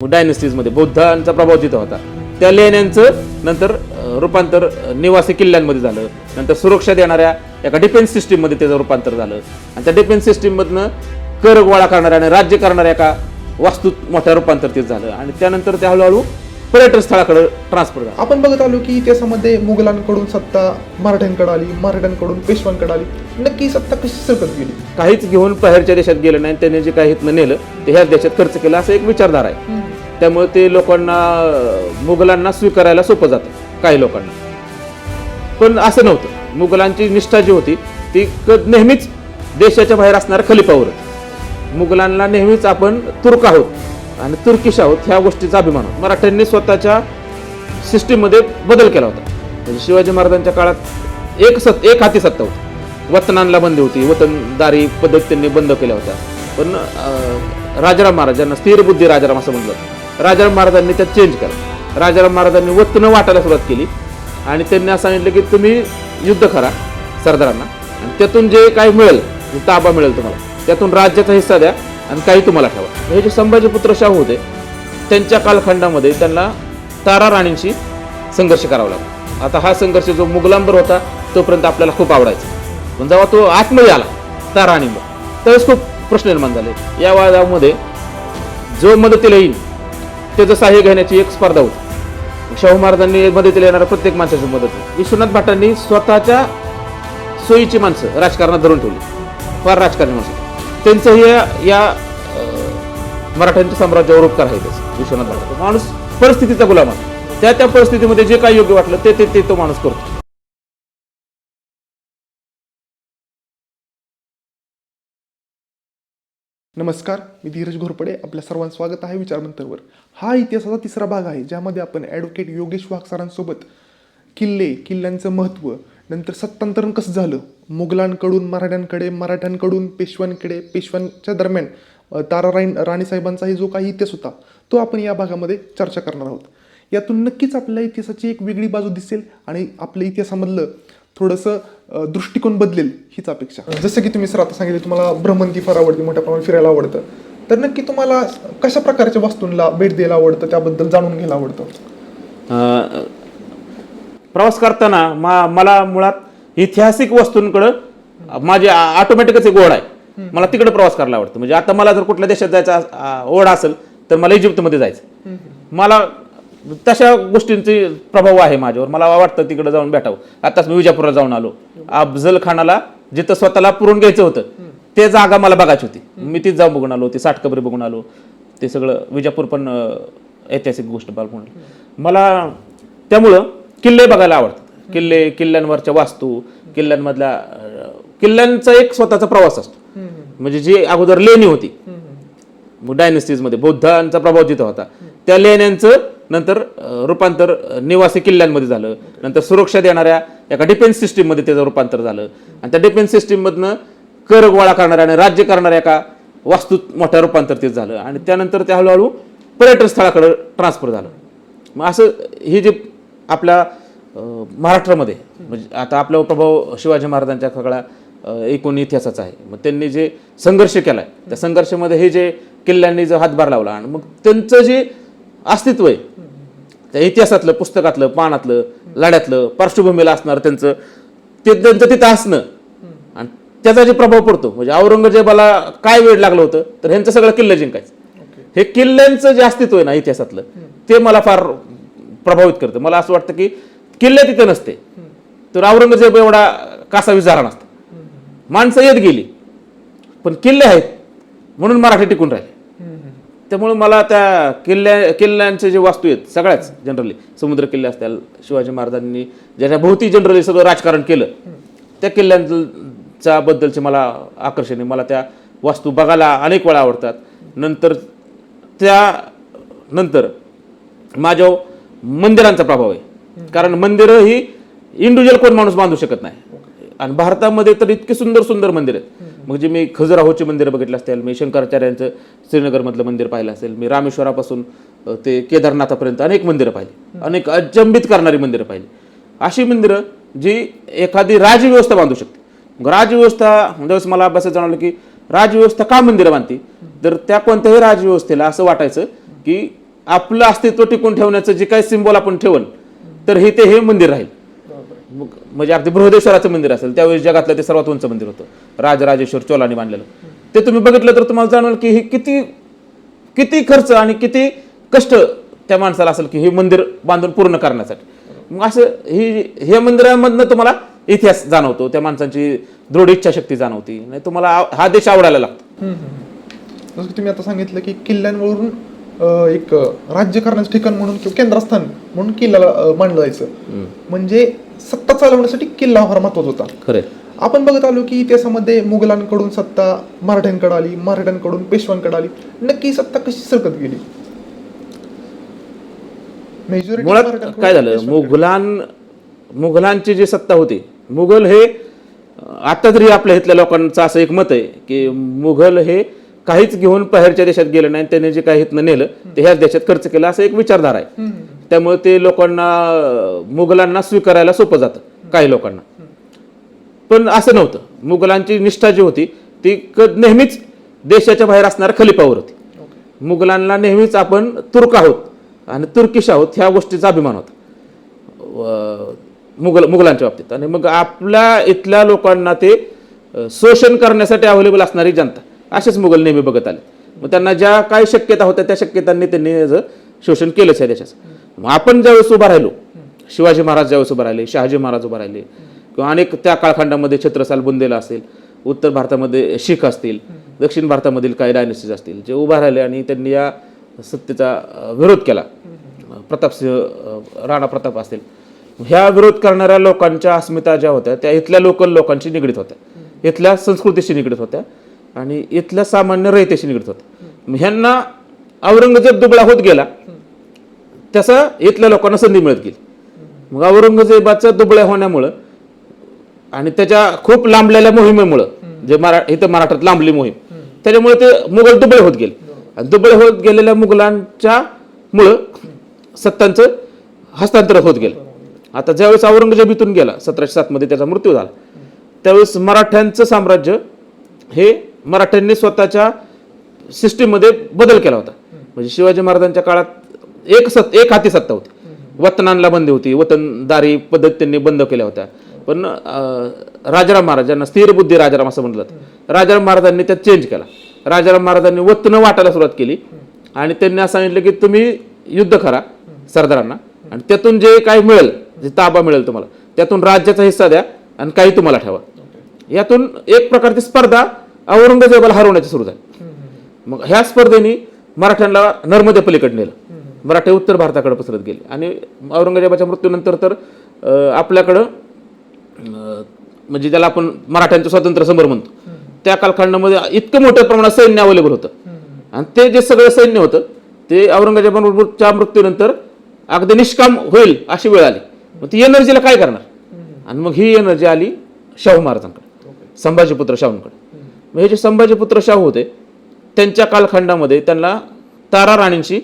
डायनेस्टीजमध्ये बौद्धांचा प्रभाव तिथं होता त्या लेण्यांचं नंतर रूपांतर निवासी किल्ल्यांमध्ये झालं. नंतर सुरक्षा देणाऱ्या एका डिफेन्स सिस्टीममध्ये त्याचं रूपांतर झालं. आणि त्या डिफेन्स सिस्टीममधनं कर गोळा करणाऱ्या आणि राज्य करणाऱ्या एका वास्तूत मोठ्या रूपांतर तिथं झालं. आणि त्यानंतर त्या हळूहळू पर्यटन स्थळाकडे ट्रान्सफर झालं. आपण बघत आलो की इतिहासामध्ये मुघलांकडून सत्ता मराठ्यांकडे आली मराठ्यांकडून पेशवांकडे आली. नक्की सत्ता कशी सरकत गेली? काहीच घेऊन बाहेरच्या देशात गेलं नाही त्यांनी जे काही इथनं नेलं ते ह्याच देशात खर्च केलं असं एक विचारधारा आहे. त्यामुळे ते लोकांना मुघलांना स्वीकारायला सोपं जातं काही लोकांना. पण असं नव्हतं. मुघलांची निष्ठा जी होती ती नेहमीच देशाच्या बाहेर असणाऱ्या खलिफावर मुघलांना नेहमीच आपण तुर्क आहोत. आणि तुर्किश आहोत ह्या गोष्टीचा अभिमान होता. मराठ्यांनी स्वतःच्या सिस्टीममध्ये बदल केला होता. म्हणजे शिवाजी महाराजांच्या काळात एक सत एक हाती सत्ता होती. वतनांना बंदी होती वतनदारी पद्धत त्यांनी बंद केल्या होत्या. पण राजाराम महाराजांना स्थिर बुद्धी राजाराम असं म्हटलं जातं. राजाराम महाराजांनी त्यात चेंज केलं. राजाराम महाराजांनी वतनं वाटायला सुरुवात केली. आणि त्यांनी असं सांगितलं की तुम्ही युद्ध करा सरदारांना. आणि त्यातून जे काही मिळेल ताबा मिळेल तुम्हाला त्यातून राज्याचा हिस्सा द्या. आणि काही तुम्हाला ठेवा. हे जे संभाजीपुत्र शाहू होते त्यांच्या कालखंडामध्ये त्यांना तारा राणींशी संघर्ष करावा लागला. आता हा संघर्ष जो मुघलांबर होता तोपर्यंत आपल्याला खूप आवडायचा. पण जेव्हा तो आतमध्ये आला तारा राणींवर त्यावेळेस खूप प्रश्न निर्माण झाले. या वादामध्ये जो मदतीला येईल त्याचं सहाय्य घेण्याची एक स्पर्धा होती. शाहू महाराजांनी मदतीला येणाऱ्या प्रत्येक माणसाची मदत विश्वनाथ भाटांनी स्वतःच्या सोयीची माणसं राजकारणात धरून ठेवली. फार राजकारणी माणसं त्यांचं हे या मराठ्यांच्या साम्राज्यावर उपकार आहे विश्वनाथ भट माणूस परिस्थितीचा गुलाम आहे. त्या त्या परिस्थितीमध्ये जे काय योग्य वाटलं ते ते तो माणूस करतो. नमस्कार मी धीरज घोरपडे. आपल्या सर्वांचं स्वागत आहे विचारमंतरवर हा इतिहासाचा तिसरा भाग आहे ज्यामध्ये आपण ॲडव्होकेट योगेश वाघ सरांसोबत किल्ले किल्ल्यांचं महत्त्व नंतर सत्तांतरण कसं झालं? मुघलांकडून मराठ्यांकडे मराठ्यांकडून पेशव्यांकडे पेशव्यांच्या दरम्यान अ, तारा राणी राणीसाहेबांचाही जो काही इतिहास होता तो आपण या भागामध्ये चर्चा करणार आहोत. यातून नक्कीच आपल्या इतिहासाची एक वेगळी बाजू दिसेल आणि आपल्या इतिहासामधलं थोडंसं दृष्टिकोन बदलेल हीच अपेक्षा. जसं की तुम्ही सर आता सांगितले तुम्हाला भ्रमंती फार आवडते मोठ्या प्रमाणात फिरायला आवडतं. तर नक्की तुम्हाला कशा प्रकारच्या वस्तूंना भेट द्यायला आवडतं? त्याबद्दल जाणून घ्यायला आवडतं? प्रवास करताना मा मला मुळात ऐतिहासिक वस्तूंकडं माझी ऑटोमॅटिकच एक ओढ आहे. मला तिकडे प्रवास करायला आवडतं. म्हणजे आता मला जर कुठल्या देशात जायचा ओढ असेल तर मला इजिप्तमध्ये जायचं. मला तशा गोष्टींचे प्रभाव आहे माझ्यावर. मला वाटतं तिकडे जाऊन भेटावं. आताच मी विजापूरला जाऊन आलो. अफजल खानाला जिथं स्वतःला पुरून घ्यायचं होतं ते जागा मला बघायची होती. मी तीच जाऊन बघून आलो ती साठकबरी बघून आलो. ते सगळं विजापूर पण ऐतिहासिक गोष्ट बघून मला त्यामुळं किल्ले बघायला आवडतात. किल्ले किल्ल्यांवरच्या वास्तू किल्ल्यांमधल्या किल्ल्यांचा एक स्वतःचा प्रवास असतो. म्हणजे जी अगोदर लेणी होती. डायनेस्टीजमध्ये बौद्धांचा प्रभाव तिथं होता त्या लेण्यांचं नंतर रूपांतर निवासी किल्ल्यांमध्ये झालं. नंतर सुरक्षा देणाऱ्या एका डिफेन्स सिस्टीममध्ये त्याचं रूपांतर झालं. आणि त्या डिफेन्स सिस्टीममधनं कर गोळा करणाऱ्या आणि राज्य करणाऱ्या एका वास्तूत मोठ्या रूपांतर तिथं झालं. आणि त्यानंतर ते हळूहळू पर्यटन स्थळाकडे ट्रान्सफर झालं. मग असं हे जे आपल्या महाराष्ट्रामध्ये. म्हणजे आता आपला प्रभाव शिवाजी महाराजांच्या सगळ्या अं, एकूण इतिहासाचा आहे. मग त्यांनी जे संघर्ष केलाय त्या संघर्षामध्ये हे जे किल्ल्यांनी जो हातभार लावला आणि मग त्यांचं जे अस्तित्व आहे त्या इतिहासातलं पुस्तकातलं पानातलं लढ्यातलं पार्श्वभूमीला असणार त्यांचं ते त्यांचं तिथं असणं. आणि त्याचा जे प्रभाव पडतो म्हणजे औरंगजेबाला काय वेळ लागलं होतं तर ह्यांचं सगळं किल्ले जिंकायचं. हे किल्ल्यांचं जे अस्तित्व आहे ना इतिहासातलं ते मला फार प्रभावित करतं. मला असं वाटतं की किल्ले तिथे नसते. तर औरंगजेब एवढा कासा विचारा नसता. माणसं येत गेली पण किल्ले आहेत म्हणून मराठी टिकून राहिले. त्यामुळे मला त्या किल्ल्या किल्ल्यांचे जे वास्तू आहेत सगळ्याच जनरली समुद्र किल्ले असतील शिवाजी महाराजांनी ज्याच्या भोवती जनरली सगळं राजकारण केलं त्या किल्ल्यांच्या बद्दलचे मला आकर्षण आहे. मला त्या वास्तू बघायला अनेक वेळा आवडतात. नंतर त्या नंतर माझ्या मंदिरांचा प्रभाव आहे. कारण मंदिरं ही इंडिव्हिज्युअल कोण माणूस बांधू शकत नाही. आणि भारतामध्ये तर इतके सुंदर सुंदर मंदिर आहेत. म्हणजे मी खजुराहोचे मंदिर बघितलं असेल मी शंकराचार्यांचं श्रीनगरमधलं मंदिर पाहिलं असेल मी रामेश्वरापासून ते केदारनाथापर्यंत अनेक मंदिरं पाहिली. अनेक अचंबित करणारी मंदिरं पाहिली. अशी मंदिरं जी एखादी राजव्यवस्था बांधू शकते. राजव्यवस्था ज्यावेळेस मला अभ्यासात जाणवलं की राजव्यवस्था का मंदिरं बांधते? तर त्या कोणत्याही राजव्यवस्थेला असं वाटायचं की आपलं अस्तित्व टिकून ठेवण्याचं जे काही सिम्बॉल आपण ठेवून तर हे ते हे मंदिर राहील. म्हणजे अगदी बृहदेश्वराचं मंदिर असेल त्यावेळेस जगातलं ते सर्वात उंच मंदिर होतं. राजराजेश्वर चोलाने बांधलेलं. ते तुम्ही बघितलं तर तुम्हाला जाणवेल की हे किती किती खर्च आणि किती कष्ट त्या माणसाला असेल की हे मंदिर बांधून पूर्ण करण्यासाठी. मग असं ही हे मंदिरामधनं तुम्हाला इतिहास जाणवतो त्या माणसांची दृढ इच्छाशक्ती जाणवती. नाही तुम्हाला हा देश आवडायला लागतो. तुम्ही आता सांगितलं की किल्ल्यांवरून एक राज्य करण्याचं ठिकाण म्हणून किंवा केंद्रस्थान म्हणून किल्ल्याला अं, मांडलं जायचं. म्हणजे सत्ता चालवण्यासाठी किल्ला फार महत्त्वाचा होता. खरे आपण बघत आलो की इतिहासामध्ये मुघलांकडून सत्ता मराठ्यांकडे आली मराठ्यांकडून पेशवांकडे आली. नक्की सत्ता कशी सरकत गेली? मुळात काय झालं. मुघलां मुघलांची जी सत्ता होती मुघल हे आता तरी आपल्या इथल्या लोकांचं असं एक मत आहे की मुघल हे काहीच घेऊन बाहेरच्या देशात गेले नाही त्यांनी जे काही इथनं नेलं ते ह्याच देशात खर्च केलं असं एक विचारधारा आहे. त्यामुळे ते लोकांना मुघलांना स्वीकारायला सोपं जातं काही लोकांना. पण असं नव्हतं. मुघलांची निष्ठा जी होती ती नेहमीच देशाच्या बाहेर असणाऱ्या खलिफावर होती. मुघलांना नेहमीच आपण तुर्क आहोत आणि तुर्किश आहोत ह्या गोष्टीचा अभिमान होता. मुघल मुघलांच्या बाबतीत. आणि मग आपल्या इथल्या लोकांना ते शोषण करण्यासाठी अवेलेबल असणारी जनता. असेच मुघल नेहमी बघत आले. मग त्यांना ज्या काही शक्यता होत्या त्या शक्यतांनी त्यांनी शोषण केलंच आहे त्याच्याच मग आपण ज्यावेळेस उभा राहिलो शिवाजी महाराज ज्यावेळेस उभा राहिले शहाजी महाराज उभा राहिले किंवा अनेक त्या काळखंडामध्ये छत्रसाल बुंदेला असेल उत्तर भारतामध्ये शीख असतील दक्षिण भारतामधील काही डायनेस्टीज असतील जे उभा राहिले आणि त्यांनी या सत्तेचा विरोध केला. प्रतापसिंह सिंह राणा प्रताप असतील. ह्या विरोध करणाऱ्या लोकांच्या अस्मिता ज्या होत्या त्या इथल्या लोकल लोकांशी निगडीत होत्या. इथल्या संस्कृतीशी निगडीत होत्या. आणि इथल्या सामान्य रयतेशी निघतात ह्यांना औरंगजेब दुबळा होत गेला तसा इथल्या लोकांना संधी मिळत गेली. मग औरंगजेबाच्या दुबळ्या होण्यामुळं आणि त्याच्या खूप लांबलेल्या मोहिमेमुळं जे मरा इथं मराठात लांबली मोहीम त्याच्यामुळे ते मुघल दुबळे होत गेले. आणि दुबळे होत गेलेल्या मुघलांच्या मुळं सत्तांचं हस्तांतर होत गेलं. आता ज्यावेळेस औरंगजेब इथून गेला सतराशे सातमध्ये त्याचा मृत्यू झाला त्यावेळेस मराठ्यांचं साम्राज्य हे मराठ्यांनी स्वतःच्या सिस्टीममध्ये बदल केला होता. म्हणजे शिवाजी महाराजांच्या काळात एक सत एक हाती सत्ता होती. वतनांना बंदी होती वतनदारी पद्धत त्यांनी बंद केल्या होत्या. पण राजाराम महाराजांना स्थिर बुद्धी राजाराम असं म्हटलं राजाराम महाराजांनी त्यात चेंज केला. राजाराम महाराजांनी वतनं वाटायला सुरुवात केली. आणि त्यांनी असं सांगितलं की तुम्ही युद्ध करा सरदारांना. आणि त्यातून जे काही मिळेल जे ताबा मिळेल तुम्हाला त्यातून राज्याचा हिस्सा द्या आणि काही तुम्हाला ठेवा. यातून एक प्रकारची स्पर्धा औरंगजेबाला हरवण्याची सुरू झाली. मग ह्या स्पर्धेने मराठ्यांना नर्मदे पलीकडे नेलं. मराठे उत्तर भारताकडे पसरत गेले. आणि औरंगजेबाच्या मृत्यूनंतर तर आपल्याकडं म्हणजे ज्याला आपण मराठ्यांचं स्वातंत्र्य समर म्हणतो त्या कालखंडामध्ये इतकं मोठ्या प्रमाणात सैन्य अवेलेबल होतं. आणि ते जे सगळं सैन्य होतं ते औरंगजेबाच्या मृत्यूनंतर अगदी निष्काम होईल अशी वेळ आली. मग ती एनर्जीला काय करणार? आणि मग ही एनर्जी आली शाहू महाराजांकडे संभाजीपुत्र शाहूंकडे. हे जे संभाजीपुत्र शाहू होते त्यांच्या कालखंडामध्ये त्यांना तारा राणींशी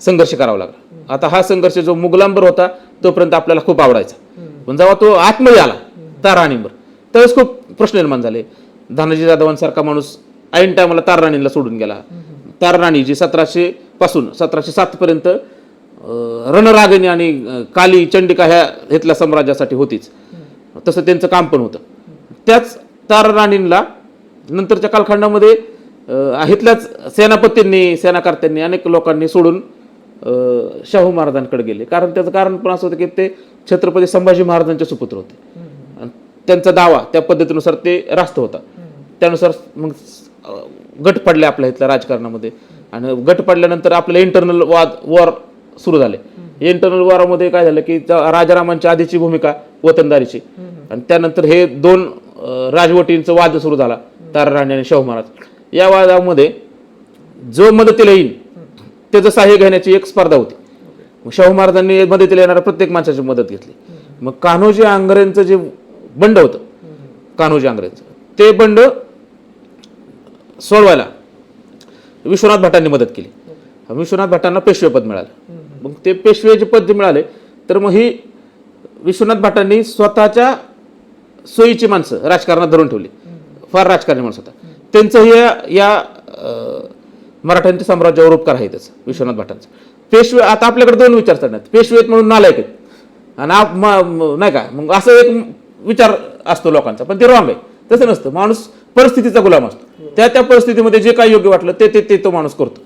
संघर्ष करावा लागला. आता हा संघर्ष जो मुघलांबर होता तोपर्यंत आपल्याला खूप आवडायचा. पण जेव्हा तो आतमध्ये आला तारा राणींवर त्यावेळेस खूप प्रश्न निर्माण झाले. धनाजी जाधवांसारखा माणूस ऐन टायमाला तारा राणींना सोडून गेला. तारा राणी जी सतराशे पासून सतराशे सात पर्यंत रणरागिणी आणि काली चंडिका ह्या इथल्या साम्राज्यासाठी होतीच. तसं त्यांचं काम पण होतं. त्याच तारा राणींना नंतरच्या कालखंडामध्ये अं, इथल्याच सेनापतींनी सेनाकर्त्यांनी अनेक लोकांनी सोडून शाहू महाराजांकडे गेले. कारण त्याचं कारण पण असं होतं की ते छत्रपती संभाजी महाराजांचे सुपुत्र होते. आणि त्यांचा दावा त्या पद्धतीनुसार ते रास्त होता. त्यानुसार मग गट पडले आपल्या इथल्या राजकारणामध्ये. आणि गट पडल्यानंतर आपल्याला इंटरनल वाद वॉर सुरू झाले. इंटरनल वॉरामध्ये काय झालं की राजारामांच्या आधीची भूमिका वतनदारीची. आणि त्यानंतर हे दोन राजवटींचा वाद सुरू झाला. तारा राणे आणि शाहू महाराज. या वादामध्ये जो मदतीला येईल त्याचं सहाय्य घेण्याची एक स्पर्धा होती. मग शाहू महाराजांनी मदतीला येणाऱ्या प्रत्येक माणसाची मदत घेतली. मग कान्होजी आंग्रेंचं जे बंड होतं कान्होजी आंग्रेंचं ते बंड सोडवायला विश्वनाथ भटांनी मदत केली. विश्वनाथ भटांना पेशवेपद मिळालं. मग ते पेशवेचे पद मिळाले तर मग ही विश्वनाथ भटांनी स्वतःच्या सोयीची माणसं राजकारणात धरून ठेवली. फार राजकारणी माणसं होता. त्यांचं या या मराठ्यांच्या साम्राज्यावर उपकार आहे त्याचं विश्वनाथ भटांचं. पेशवे आता आपल्याकडे दोन विचार आहेत पेशवे आहेत म्हणून नालायक आहेत. आणि आप- म- नाही का? मग असं एक विचार असतो लोकांचा. पण ते रॉंग आहे. तसं नसतं. माणूस परिस्थितीचा गुलाम असतो. त्या त्या परिस्थितीमध्ये जे काय योग्य वाटलं ते ते ते तो माणूस करतो.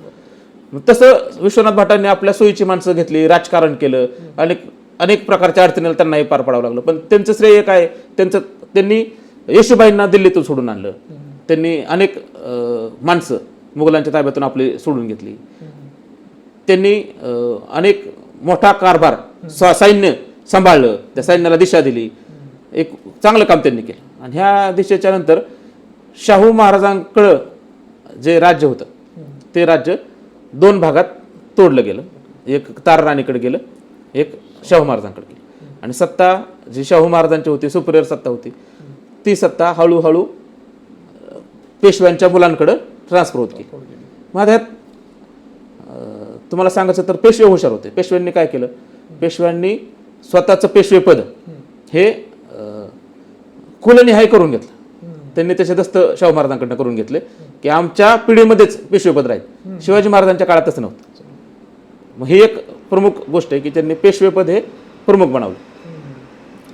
मग तसं विश्वनाथ भटांनी आपल्या सोयीची माणसं घेतली राजकारण केलं. अनेक अनेक प्रकारच्या अडचणीला त्यांनाही पार पाडावं लागलं. पण त्यांचं श्रेय काय त्यांचं त्यांनी येशूबाईंना दिल्लीतून सोडून आणलं. त्यांनी अनेक माणसं मुघलांच्या ताब्यातून आपली सोडून घेतली. त्यांनी अनेक मोठा कारभार सैन्य सांभाळलं. त्या सैन्याला दिशा दिली. एक चांगलं काम त्यांनी केलं. आणि ह्या दिशेच्या नंतर शाहू महाराजांकडं जे राज्य होतं ते राज्य दोन भागात तोडलं गेलं. एक तार राणीकडे गेलं एक शाहू महाराजांकडे गेलं. आणि सत्ता जी शाहू महाराजांची होती सुपरियर सत्ता होती ती सत्ता हळूहळू पेशव्यांच्या मुलांकडं ट्रान्सफर होत गेली. मग ह्यात अं, तुम्हाला सांगायचं तर पेशवे हुशार होते. पेशव्यांनी काय केलं? पेशव्यांनी स्वतःचं पेशवेपद हे कुलनिहाय करून घेतलं. त्यांनी त्याचे दस्त शाहू महाराजांकडनं करून घेतले की आमच्या पिढीमध्येच पेशवेपद राहील. शिवाजी महाराजांच्या काळात तसं नव्हतं. मग ही एक प्रमुख गोष्ट आहे की त्यांनी पेशवेपद हे प्रमुख बनवलं.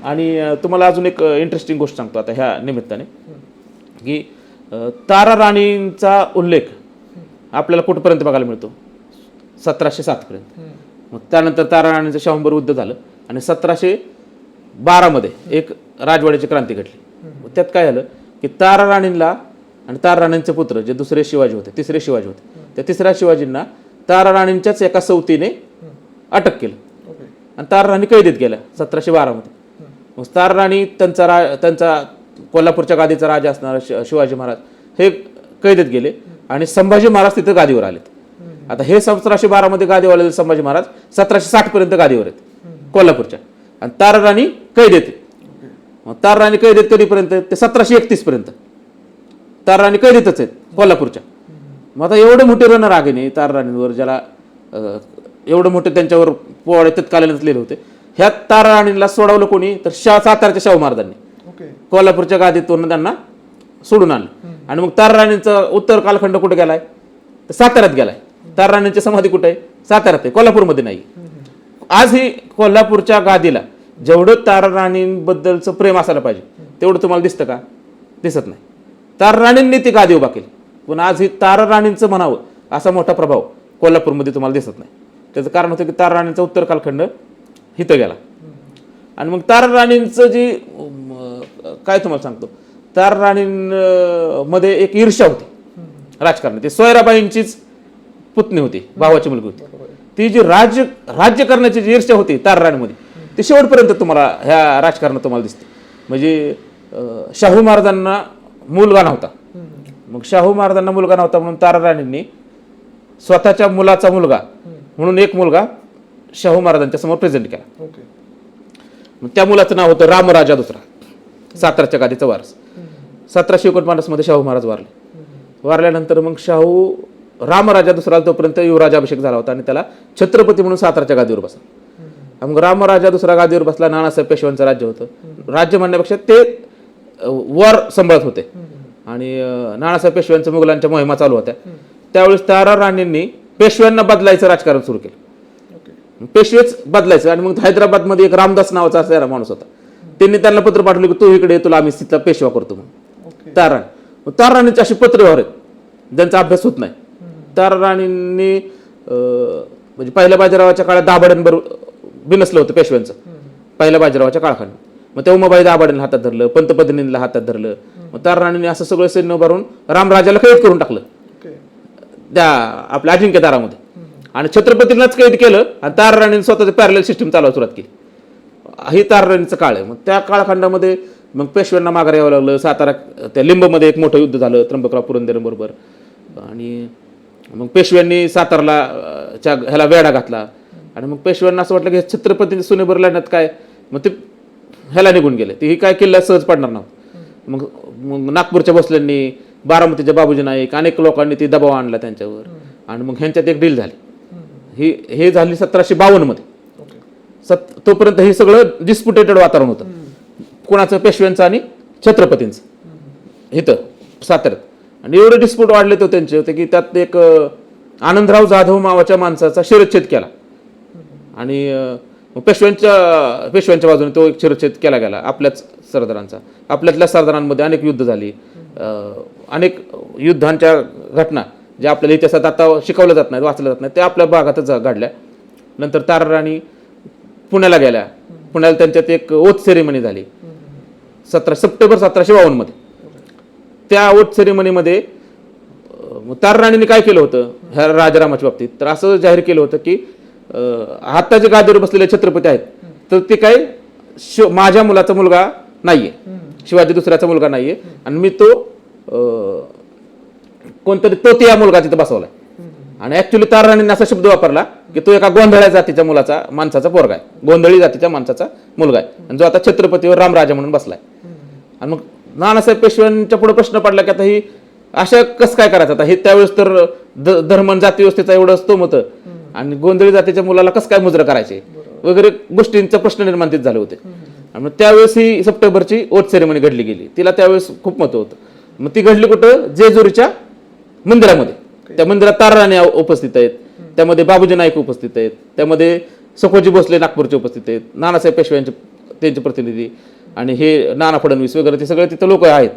आणि तुम्हाला अजून एक इंटरेस्टिंग गोष्ट सांगतो आता ह्या निमित्ताने. की तारा राणींचा उल्लेख आपल्याला कुठपर्यंत बघायला मिळतो? सतराशे सातपर्यंत मग त्यानंतर तारा राणींचं शाहूंबर युद्ध झालं आणि सतराशे बारामध्ये एक राजवाड्याची क्रांती घडली. त्यात काय झालं? की तारा राणींना आणि तारा राणींचे पुत्र जे दुसरे शिवाजी होते तिसरे शिवाजी होते त्या तिसऱ्या शिवाजींना तारा राणींच्याच एका सवतीने अटक केलं. आणि तारा राणी कैदेत गेल्या सतराशे बारामध्ये. तारा राणी त्यांचा रा त्यांचा कोल्हापूरच्या गादीचा राजा असणारा शि- शिवाजी महाराज हे कैदेत गेले आणि संभाजी महाराज तिथं गादीवर आलेत. आता हे सतराशे बारामध्ये गादीवर आलेले संभाजी महाराज सतराशे साठ पर्यंत गादीवर आहेत कोल्हापूरच्या. आणि तारा राणी कैदेत. मग तार राणी कैदेत कधीपर्यंत ते सतराशे एकतीस पर्यंत तार राणी कैदेतच आहेत कोल्हापूरच्या. मग आता एवढे मोठे रणरागिणी तार राणींवर ज्याला एवढं मोठे त्यांच्यावर पोवाडे तत्कालीनच लिहिले होते. ह्या तार राणींना सोडवलं कोणी? तर शा सातारच्या शाहू महाराजांनी. कोल्हापूरच्या गादीतून त्यांना सोडून आणलं. आणि मग तार राणींचा उत्तर कालखंड कुठे गेलाय? तर साताऱ्यात गेलाय. तार राणींची समाधी कुठे? आहे साताऱ्यात आहे कोल्हापूरमध्ये नाही. आज ही कोल्हापूरच्या गादीला जेवढं तार राणींबद्दलचं प्रेम असायला पाहिजे तेवढं तुम्हाला दिसतं का? दिसत नाही. तार राणींनी ती गादी उभा केली. पण आज ही तार राणींचं म्हणावं असा मोठा प्रभाव कोल्हापूरमध्ये तुम्हाला दिसत नाही. त्याचं कारण होतं की तार राणींचा उत्तर कालखंड हिथं गेला. आणि मग तार राणींचं जी काय तुम्हाला सांगतो? तार राणींमध्ये एक ईर्ष्या होती राजकारणात. ती सोयराबाईंचीच पुतणी होती भावाची मुलगी होती. ती जी राज्य राज्य करण्याची जी ईर्ष्या होती तार राणीमध्ये ती शेवटपर्यंत तुम्हाला ह्या राजकारणात तुम्हाला दिसते. म्हणजे शाहू महाराजांना मुलगा नव्हता. मग शाहू महाराजांना मुलगा नव्हता म्हणून तारा राणींनी स्वतःच्या मुलाचा मुलगा म्हणून एक मुलगा शाहू महाराजांच्या समोर प्रेझेंट केला. ओके मग त्या मुलाचं नाव होतं रामराजा दुसरा. सातारच्या गादीचा वारस. सतराशे एकोणपन्नासमध्ये शाहू महाराज वारले. वारल्यानंतर मग शाहू रामराजा दुसरा तोपर्यंत युवराजाभिषेक झाला होता आणि त्याला छत्रपती म्हणून सातारच्या गादीवर बसला. मग रामराजा दुसरा गादीवर बसला नानासाहेब पेशव्यांचं राज्य होतं. राज्य म्हणण्यापेक्षा ते वर सांभाळत होते. आणि नानासाहेब पेशव्यांच्या मुघलांच्या मोहिमा चालू होत्या. त्यावेळेस तारा राणींनी पेशव्यांना बदलायचं राजकारण सुरू केलं. पेशवेच बदलायचं आणि मग हैदराबादमध्ये एक रामदास नावाचा असा माणूस होता. त्यांनी त्यांना पत्र पाठवलं की तू इकडे तुला आम्ही तिथला पेशवा करतो म्हणून. ओके. तारण मग ताराणीचे असे पत्र व्यवहार आहेत. ज्यांचा अभ्यास होत नाही. ताराणींनी म्हणजे पहिल्या बाजीरावाच्या काळात दाभाड्यांबरोबर बिनसलं होतं पेशव्यांचं. पहिल्या बाजीरावाच्या काळखंड मग तेव्हा उमाबाई दाभाड्यांना हातात धरलं पंतप्रतिनिधीला हातात धरलं. मग ताराणींनी असं सगळं सैन्य उभारून रामराजाला कैद करून टाकलं. त्या आपल्या अजिंक्य दारामध्ये आणि छत्रपतींनाच कैद केलं आणि तार राणीने स्वतःचं पॅरल सिस्टीम चालवायला सुरुवात केली. ही तार राणीचं काळ आहे. मग त्या काळखंडामध्ये मग पेशव्यांना माघार यावं लागलं. सातारा त्या लिंबमध्ये एक मोठं युद्ध झालं त्र्यंबकराव पुरंदरेबरोबर. आणि मग पेशव्यांनी सातारला च्या ह्याला वेढा घातला. आणि मग पेशव्यांना असं वाटलं की छत्रपती सुनेबर लढण्यात काय? मग ते ह्याला निघून गेले. ते ही काय किल्ला सहज पडणार नव्हतं मग मग नागपूरच्या भोसल्यांनी बारामतीच्या बाबूजी नाईक अनेक लोकांनी ती दबाव आणला त्यांच्यावर. आणि मग ह्यांच्यात एक डील झाली. ही हे झाली सतराशे बावन्नमध्ये सत तोपर्यंत हे सगळं डिस्प्युटेटेड वातावरण होतं. कोणाचं पेशव्यांचं आणि छत्रपतींचं. इथं साताऱ्यात. आणि एवढे डिस्प्यूट वाढले तो त्यांचे होते की त्यात एक आनंदराव जाधव मावाच्या माणसाचा शिरच्छेद केला. आणि पेशव्यांच्या पेशव्यांच्या बाजूने तो एक शिरच्छेद केला गेला आपल्याच सरदारांचा. आपल्यातल्या सरदारांमध्ये अनेक युद्ध झाली. अनेक युद्धांच्या घटना. जे आपल्याला इतिहासात आता शिकवलं जात नाही वाचलं जात नाही ते आपल्या भागातच घडल्या. नंतर ताराराणी पुण्याला गेल्या. पुण्याला त्यांच्यात एक ओथ सेरेमनी झाली. सतरा सप्टेंबर सतराशे बावन्नमध्ये त्या ओथ सेरेमनीमध्ये तारा राणीने तारराणीने काय केलं होतं? ह्या राजारामाच्या बाबतीत. तर असं जाहीर केलं होतं की अं, आता जे गादीवर बसलेले छत्रपती आहेत तर ते काय शिव माझ्या मुलाचा मुलगा नाहीये. शिवाजी दुसऱ्याचा मुलगा नाहीये. आणि मी तो अं, कोणतरी तो या मुलगा तिथं बसवलाय. आणि ऍक्च्युली तारराणीने असा शब्द वापरला की तो एका गोंधळ्या जातीच्या मुलाचा माणसाचा पोरगा आहे. गोंधळी जातीच्या माणसाचा मुलगा आहे. आणि जो आता छत्रपतीवर रामराजा म्हणून बसलाय. आणि मग नानासाहेब पेशव्यांच्या पुढे प्रश्न पडला की आता ही अशा कसं काय करायचं? आता हे त्यावेळेस तर धर्म जाती व्यवस्थेचा एवढं स्तोम होतं. आणि गोंधळी जातीच्या मुलाला कसं काय मुजरं करायचे? वगैरे गोष्टींचा प्रश्न निर्माण तिथे झाले होते. आणि त्यावेळेस ही सप्टेंबरची ओट सेरेमनी घडली गेली. तिला त्यावेळेस खूप महत्त्व होतं. मग ती घडली कुठं? जेजुरीच्या मंदिरामध्ये. त्या मंदिरात ताराराणी उपस्थित आहेत. त्यामध्ये बाबूजी नाईक उपस्थित आहेत. त्यामध्ये सखोजी भोसले नागपूरचे उपस्थित आहेत. नानासाहेब पेशव्यांचे त्यांचे प्रतिनिधी आणि हे नाना फडणवीस वगैरे ते सगळे तिथं लोक आहेत.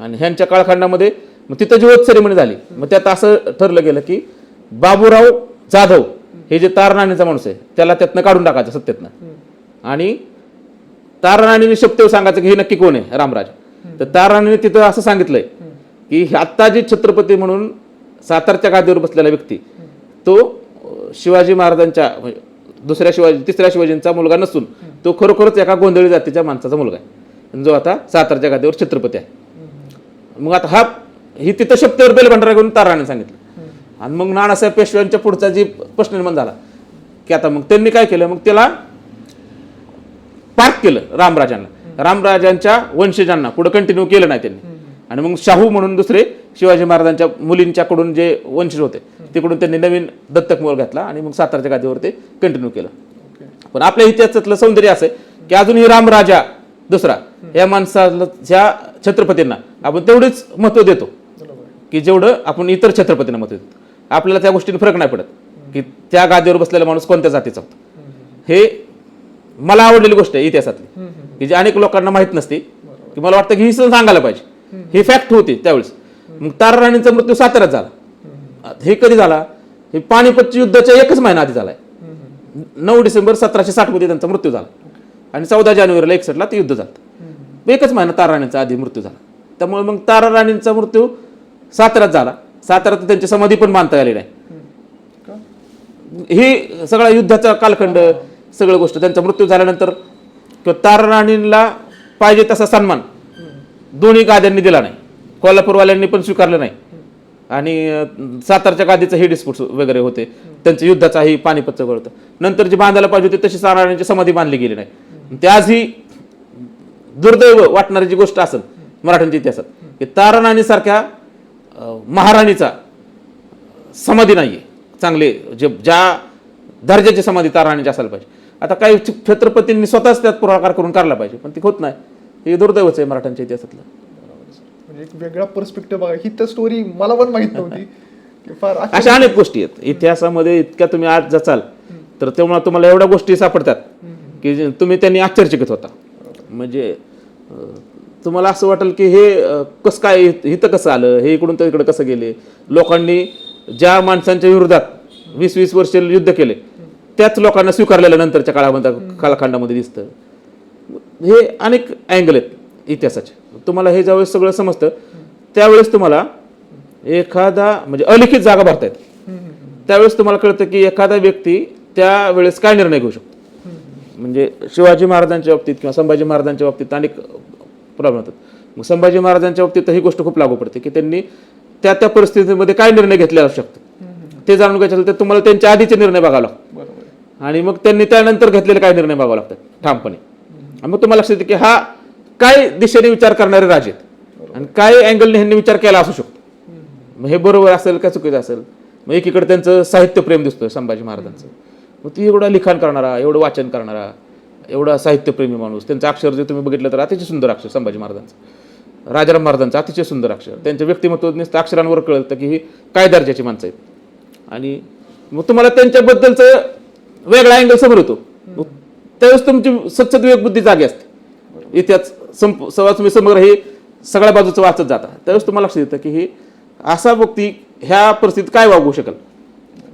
आणि ह्यांच्या काळखंडामध्ये मग तिथं जी ओत सेरेमनी झाली मग त्यात असं ठरलं गेलं की बाबूराव जाधव हे जे तारराणीचा माणूस आहे त्याला त्यातनं काढून टाकायचं सत्तेतनं. आणि ताराराणीने शब्द सांगायचं की हे नक्की कोण आहे? रामराज. तर ताराराणीने तिथं असं सांगितलंय की आत्ता जी छत्रपती म्हणून सातारच्या गादीवर बसलेला व्यक्ती तो शिवाजी महाराजांच्या म्हणजे दुसऱ्या शिवाजी तिसऱ्या शिवाजींचा मुलगा नसून तो खरोखरच एका गोंधळी जातीच्या माणसाचा मुलगा आहे. जो आता सातारच्या गादीवर छत्रपती आहे. मग आता हा ही तिथं शब्दावर बेल भंडारा घेऊन ताराने सांगितलं. आणि मग नानासाहेब पेशव्यांच्या पुढचा जी प्रश्न निर्माण झाला की आता मग त्यांनी काय केलं? मग त्याला पार्क केलं रामराजांना. रामराजांच्या वंशजांना पुढे कंटिन्यू केलं नाही त्यांनी. आणि मग शाहू म्हणून दुसरे शिवाजी महाराजांच्या मुलींच्याकडून जे वंशज होते तिकडून त्यांनी नवीन दत्तक मोल घातला आणि मग सातारच्या गादीवर ते कंटिन्यू केलं पण आपल्या इतिहासातलं सौंदर्य असं आहे की अजूनही रामराजा दुसरा या माणसाच्या छत्रपतींना आपण तेवढेच महत्त्व देतो. की जेवढं आपण इतर छत्रपतींना महत्त्व देतो. आपल्याला त्या गोष्टीने फरक नाही पडत की त्या गादीवर बसलेला माणूस कोणत्या जातीचा होता. हे मला आवडलेली गोष्ट आहे इतिहासातली. की जे अनेक लोकांना माहीत नसते की मला वाटतं की ही सण सांगायला पाहिजे. ही फॅक्ट होती त्यावेळेस. मग ताराराणीचा मृत्यू साताऱ्यात झाला. हे कधी झाला? हे पानिपतच्या युद्धाच्या एकच महिना आधी झालाय. नऊ डिसेंबर सतराशे साठमध्ये त्यांचा मृत्यू झाला. आणि चौदा जानेवारीला एकसठला ते युद्ध झालं. एकच महिना ताराराणीचा आधी मृत्यू झाला. त्यामुळे मग तारा राणींचा मृत्यू साताऱ्यात झाला. साताऱ्यात त्यांची समाधी पण बांधता आलेली आहे. ही सगळा युद्धाचा कालखंड सगळं गोष्ट त्यांचा मृत्यू झाल्यानंतर किंवा ताराराणींना पाहिजे तसा सन्मान दोन्ही गाद्यांनी दिला नाही. कोल्हापूरवाल्यांनी पण स्वीकारलं नाही. आणि सातारच्या गादीचं हे डिस्प्यूट वगैरे होते. त्यांचं युद्धाचाही पानिपतचं होतं नंतर जी बांधायला पाहिजे होती तशी ताराराणीची समाधी बांधली गेली नाही. ते आज ही दुर्दैव वाटणारी जी गोष्ट असेल मराठ्यांच्या इतिहासात की ताराराणीसारख्या महाराणीचा समाधी नाहीये. चांगले जे ज्या दर्जाची समाधी ताराणीची असायला पाहिजे. आता काही छत्रपतींनी स्वतःच त्यात पुढाकार करून काढला पाहिजे पण ती होत नाही. हे दुर्दैवच आहे मराठ्यांच्या इतिहासातलं. म्हणजे एक वेगळा पर्स्पेक्टिव्ह बघा. ही तर स्टोरी मला पण माहीत नव्हती. की फार आश्चर्य- अशा अनेक गोष्टी आहेत. इतिहासामध्ये इतक्या तुम्ही आज जाचाल तर तेव्हा तुम्हाला एवढ्या गोष्टी सापडतात की जे तुम्ही त्यांनी आश्चर्यचकित होता. म्हणजे अं, तुम्हाला असं वाटेल की हे अं, कसं काय इत- इथं कसं आलं? हे इकडून तर इकडं कसं गेले? लोकांनी ज्या माणसांच्या विरोधात वीस वीस वर्ष युद्ध केले त्याच लोकांना स्वीकारलेलं नंतरच्या काळामध्ये कालखंडामध्ये दिसतं. हे अनेक अँगल आहेत इतिहासाचे. तुम्हाला हे ज्यावेळेस सगळं समजतं त्यावेळेस तुम्हाला एखादा म्हणजे अलिखित जागा भरता येते. त्यावेळेस तुम्हाला कळतं की एखादा व्यक्ती त्यावेळेस काय निर्णय घेऊ शकतो. म्हणजे शिवाजी महाराजांच्या बाबतीत किंवा संभाजी महाराजांच्या बाबतीत अनेक प्रॉब्लेम होतात मग संभाजी महाराजांच्या बाबतीत ही गोष्ट खूप लागू पडते की त्यांनी त्या त्या परिस्थितीमध्ये काय निर्णय घेतले असू शकतात ते जाणून घ्यायचं तर तुम्हाला त्यांच्या आधीचे निर्णय बघावे आहे. आणि मग त्यांनी त्यानंतर घेतलेले काय निर्णय बघावे लागतात? ठामपणे. आणि मग तुम्हाला लक्षात येते की हा काय दिशेने विचार करणारे राजे आहेत. आणि काय अँगलने ह्यांनी विचार केला असू शकतो. मग हे बरोबर असेल का चुकीचं असेल? मग एकीकडे त्यांचं साहित्य प्रेम दिसतोय संभाजी महाराजांचं. मग ती एवढं लिखाण करणारा एवढं वाचन करणारा एवढा साहित्यप्रेमी माणूस त्यांचं अक्षर जे तुम्ही बघितलं तर अतिशय सुंदर अक्षर संभाजी महाराजांचं. राजाराम महाराजांचं अतिशय सुंदर अक्षर. त्यांच्या व्यक्तिमत्व नुसतं अक्षरांवर कळतं की ही काय दर्जाची माणसं आहेत. आणि मग तुम्हाला त्यांच्याबद्दलचं वेगळा अँगल समोर होतो त्यावेळेस तुमची सच्चत विवेक बुद्धी जागी असते. इतिहास संप सवाच तुम्ही समोर हे सगळ्या बाजूचं वाचत जाता. त्यावेळेस तुम्हाला लक्षात येतं की हे असा व्यक्ती ह्या परिस्थितीत काय वागू शकेल?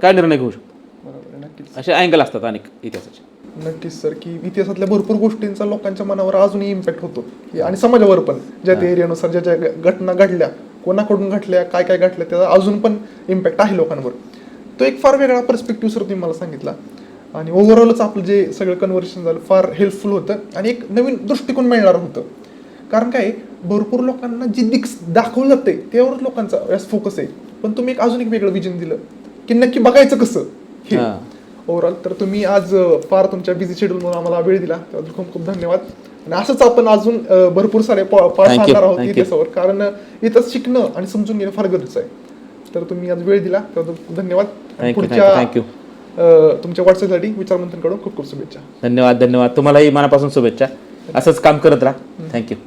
काय निर्णय घेऊ शकतो? बरोबर नक्कीच. असे अँगल असतात अनेक इतिहासाचे. नक्कीच सर की इतिहासातल्या भरपूर गोष्टींचा लोकांच्या मनावर अजूनही इम्पॅक्ट होतो. आणि समाजावर पण. ज्या त्या एरियानुसार ज्या ज्या घटना घडल्या कोणाकडून घडल्या काय काय घडल्या त्याचा अजून पण इम्पॅक्ट आहे लोकांवर. तो एक फार वेगळा पर्स्पेक्टिव्ह सर तुम्ही मला सांगितला. आणि ओव्हरऑलच आपलं जे सगळं कन्व्हर्सेशन झालं फार हेल्पफुल होतं आणि एक नवीन दृष्टिकोन मिळणार होतं. कारण काय भरपूर लोकांना जी दिक्स दाखवलं जाते त्यावरच लोकांचा यास फोकस आहे. पण तुम्ही एक अजून एक वेगळं विजन दिलं की नक्की बघायचं कसं हे. ओव्हरऑल तर तुम्ही आज फार तुमच्या बिझी शेड्यूलमुळे आम्हाला वेळ दिला. त्याबद्दल खूप खूप धन्यवाद. आणि असंच आपण अजून भरपूर सारे पाठ आणणार आहोत. इतिहासावर. कारण इतिहास शिकणं आणि समजून घेणं फार गरजेचं आहे. तर तुम्ही आज वेळ दिला. त्याबद्दल खूप धन्यवाद. आणि तुमच्या व्हॉट्सअपसाठी विचारमंथनकडून खूप खूप शुभेच्छा. धन्यवाद धन्यवाद. तुम्हालाही मनापासून शुभेच्छा. असंच काम करत राहा. थँक्यू